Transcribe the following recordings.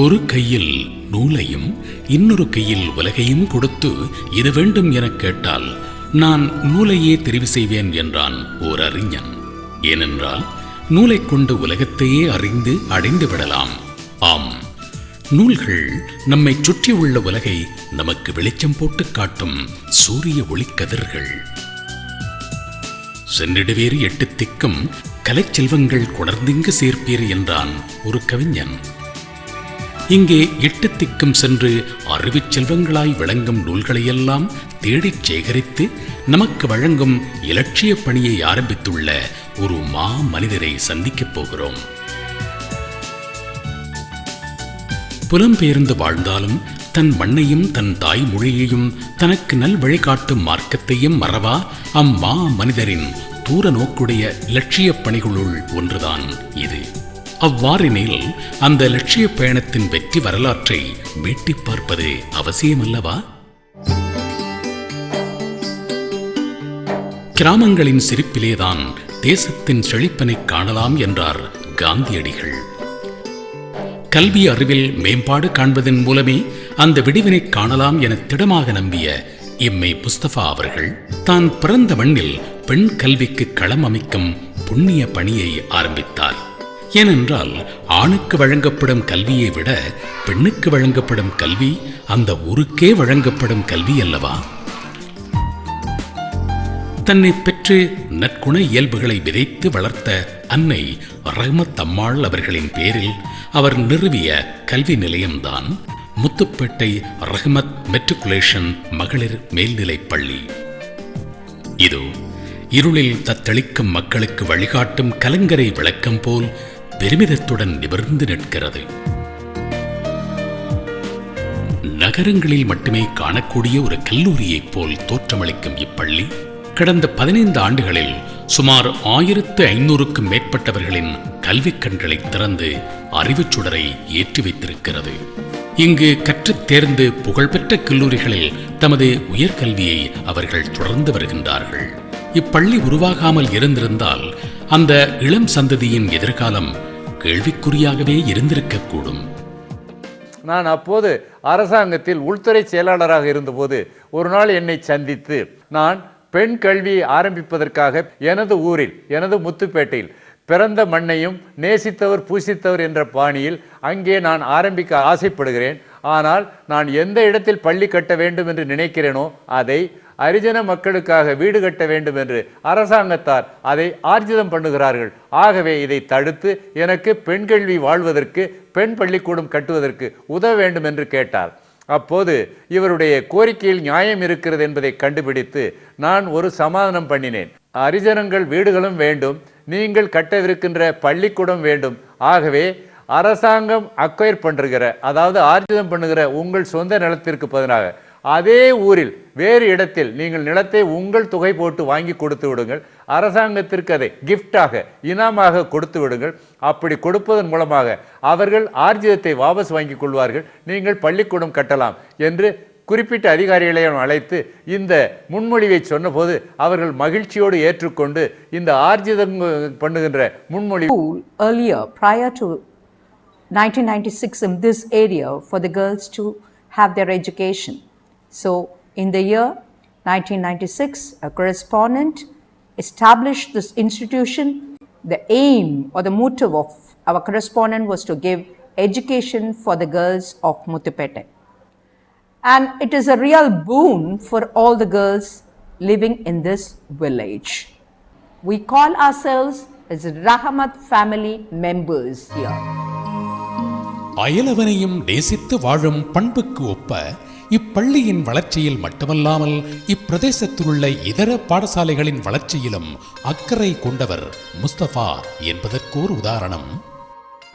ஒரு கையில் நூலையும் இன்னொரு கையில் உலகையும் கொடுத்து இது வேண்டும் எனக் கேட்டால் நான் நூலையே தெரிவு செய்வேன் என்றான் ஓர் அறிஞன் ஏனென்றால் நூலைக் கொண்டு உலகத்தையே அறிந்து அடைந்து விடலாம். ஆம் நூல்கள் நம்மை சுற்றியுள்ள உலகை நமக்கு வெளிச்சம் போட்டு காட்டும் சூரிய ஒளிக்கதிர்கள் சென்றிடுவேறு எட்டு திக்கும் கலைச்செல்வங்கள் கொடர்ந்திங்கு சேர்ப்பீர் என்றான் ஒரு கவிஞன். இங்கே எட்டு திக்கும் சென்று அறிவுச் செல்வங்களாய் விளங்கும் நூல்களையெல்லாம் தேடிச் சேகரித்து நமக்கு வழங்கும் இலட்சிய பணியை ஆரம்பித்துள்ள ஒரு மா மனிதரை சந்திக்கப் போகிறோம். புலம்பெயர்ந்து வாழ்ந்தாலும் தன் மண்ணையும் தன் தாய் மொழியையும் தனக்கு நல் வழிகாட்டும் மார்க்கத்தையும் மறவா அம்மா மனிதரின் தூர நோக்குடைய இலட்சிய பணிகளுள் ஒன்றுதான் இது. அவ்வாறெனில் அந்த லட்சிய பயணத்தின் வெற்றி வரலாற்றை மீட்டிப் பார்ப்பது அவசியமல்லவா? கிராமங்களின் சிரிப்பிலேதான் தேசத்தின் செழிப்பனை காணலாம் என்றார் காந்தியடிகள். கல்வி அறிவில் மேம்பாடு காண்பதன் மூலமே அந்த விடிவினை காணலாம் என திடமாக நம்பிய எம்ஏ முஸ்தபா அவர்கள் தான் பிறந்த மண்ணில் பெண் கல்விக்கு களம் அமைக்கும் புண்ணிய பணியை ஆரம்பித்தார். ஏனென்றால் ஆணுக்கு வழங்கப்படும் கல்வியை விட பெண்ணுக்கு வழங்கப்படும் கல்வி அந்த ஊருக்கே வழங்கப்படும் கல்வி அல்லவா? தன்னை பெற்று நற்குண இயல்புகளை விதைத்து வளர்த்த அன்னை ரஹ்மத் அம்மாள் அவர்களின் பேரில் அவர் நிறுவிய கல்வி நிலையம்தான் முத்துப்பேட்டை ரஹ்மத் மெட்ரிகுலேஷன் மகளிர் மேல்நிலைப் பள்ளி. இதோ இருளில் தத்தளிக்கும் மக்களுக்கு வழிகாட்டும் கலங்கரை விளக்கம் போல் பெருமிதத்துடன் நிமிர்ந்து நிற்கிறது. நகரங்களில் மட்டுமே காணக்கூடிய ஒரு கல்லூரியைப் போல் தோற்றமளிக்கும் இப்பள்ளி கடந்த பதினைந்து ஆண்டுகளில் சுமார் ஆயிரத்து ஐநூறுக்கும் மேற்பட்டவர்களின் கல்விக் கண்களை திறந்து அறிவுச் சுடரை ஏற்றி வைத்திருக்கிறது. இங்கு கற்றுத் தேர்ந்து புகழ்பெற்ற கல்லூரிகளில் தமது உயர்கல்வியை அவர்கள் தொடர்ந்து வருகின்றார்கள். இப்பள்ளி உருவாகாமல் இருந்திருந்தால் அந்த இளம் சந்ததியின் எதிர்காலம் கேள்விக்குறியாகவே இருந்திருக்கக்கூடும். நான் அப்போது அரசாங்கத்தில் உள்துறை செயலாளராக இருந்தபோது ஒரு நாள் என்னை சந்தித்து நான் பெண் கல்வியை ஆரம்பிப்பதற்காக எனது ஊரில் எனது முத்துப்பேட்டையில் பிறந்த மண்ணையும் நேசித்தவர் பூசித்தவர் என்ற பாணியில் அங்கே நான் ஆரம்பிக்க ஆசைப்படுகிறேன். ஆனால் நான் எந்த இடத்தில் பள்ளி கட்ட வேண்டும் என்று நினைக்கிறேனோ அதை அரிஜன மக்களுக்காக வீடு கட்ட வேண்டும் என்று அரசாங்கத்தார் அதை ஆர்ஜிதம் பண்ணுகிறார்கள். ஆகவே இதை தடுத்து எனக்கு பெண் கல்வி வாழ்வதற்கு பெண் பள்ளிக்கூடம் கட்டுவதற்கு உதவ வேண்டும் என்று கேட்டார். அப்போது இவருடைய கோரிக்கையில் நியாயம் இருக்கிறது என்பதை கண்டுபிடித்து நான் ஒரு சமாதானம் பண்ணினேன். அரிஜனங்கள் வீடுகளும் வேண்டும் நீங்கள் கட்டவிருக்கின்ற பள்ளிக்கூடம் வேண்டும். ஆகவே அரசாங்கம் அக்வயர் பண்ணுகிற அதாவது ஆர்ஜிதம் பண்ணுகிற உங்கள் சொந்த நிலத்திற்கு பதிலாக அதே ஊரில் வேறு இடத்தில் நீங்கள் நிலத்தை உங்கள் தொகை போட்டு வாங்கி கொடுத்து விடுங்கள். அரசாங்கத்திற்கு அதை கிஃப்டாக இனாமாக கொடுத்து விடுங்கள். அப்படி கொடுப்பதன் மூலமாக அவர்கள் ஆர்ஜிதத்தை வாபஸ் வாங்கிக் கொள்வார்கள். நீங்கள் பள்ளிக்கூடம் கட்டலாம் என்று குறிப்பிட்ட அதிகாரிகளையும் அழைத்து இந்த முன்மொழிவை சொன்னபோது அவர்கள் மகிழ்ச்சியோடு ஏற்றுக்கொண்டு இந்த ஆர்ஜிதம் பண்ணுகின்ற முன்மொழிவு earlier prior to 1996 in this area for the girls to have their education. So, in the year 1996, a correspondent established this institution. The aim or the motive of our correspondent was to give education for the girls of Mutupete. And it is a real boon for all the girls living in this village. We call ourselves as Rahamat family members here. அயலவனையும் நேசித்து வாழும் பண்புக்கு ஒப்ப இப்பள்ளியின் வளர்ச்சியில் மட்டுமல்லாமல் இப்பிரதேசத்திலுள்ள இதர பாடசாலைகளின் வளர்ச்சியிலும் அக்கறை கொண்டவர் முஸ்தபா என்பதற்கோர் உதாரணம்.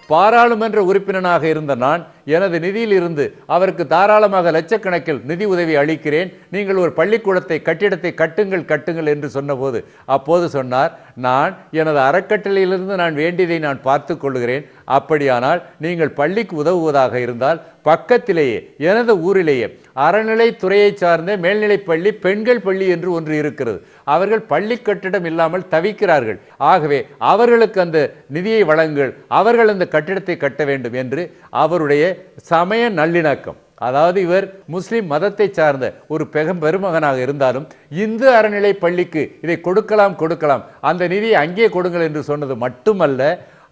பாராளுமன்ற உறுப்பினனாக இருந்த நான் எனது நிதியிலிருந்து அவருக்கு தாராளமாக லட்சக்கணக்கில் நிதி உதவி அளிக்கிறேன். நீங்கள் ஒரு பள்ளிக்கூடத்தை கட்டிடத்தை கட்டுங்கள் கட்டுங்கள் என்று சொன்னபோது அப்போது சொன்னார் நான் எனது அறக்கட்டளையிலிருந்து நான் வேண்டியதை நான் பார்த்து கொள்கிறேன். அப்படியானால் நீங்கள் பள்ளிக்கு உதவுவதாக இருந்தால் பக்கத்திலேயே எனது ஊரிலேயே அறநிலைத்துறையை சார்ந்த மேல்நிலைப் பள்ளி பெண்கள் பள்ளி என்று ஒன்று இருக்கிறது. அவர்கள் பள்ளி கட்டிடம் இல்லாமல் தவிக்கிறார்கள். ஆகவே அவர்களுக்கு அந்த நிதியை வழங்குங்கள். அவர்கள் அந்த கட்டிடத்தை கட்ட வேண்டும் என்று அவருடைய சமய நல்லிணக்கம். அதாவது இவர் முஸ்லிம் மதத்தை சார்ந்த ஒரு பெகம் பெருமகனாக இருந்தாலும் இந்து அறநிலை பள்ளிக்கு இதை கொடுக்கலாம் கொடுக்கலாம். அந்த நிதியை அங்கே கொடுங்கள் என்று சொன்னது மட்டுமல்ல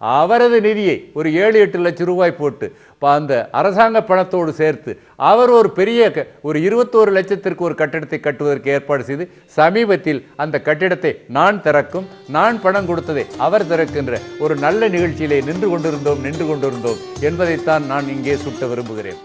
அவரது நிதியை ஒரு ஏழு எட்டு லட்சம் ரூபாய் போட்டு ப- அந்த அரசாங்க பணத்தோடு சேர்த்து அவர் ஒரு பெரிய க- ஒரு இருபத்தோரு லட்சத்திற்கு ஒரு கட்டிடத்தை கட்டுவதற்கு ஏற்பாடு செய்து சமீபத்தில் அந்த கட்டிடத்தை நான் திறக்கும் நான் பணம் கொடுத்ததை அவர் திறக்கின்ற ஒரு நல்ல நிகழ்ச்சியிலே நின்று கொண்டிருந்தோம் நின்று கொண்டிருந்தோம் என்பதைத்தான் நான் இங்கே சுட்ட விரும்புகிறேன்.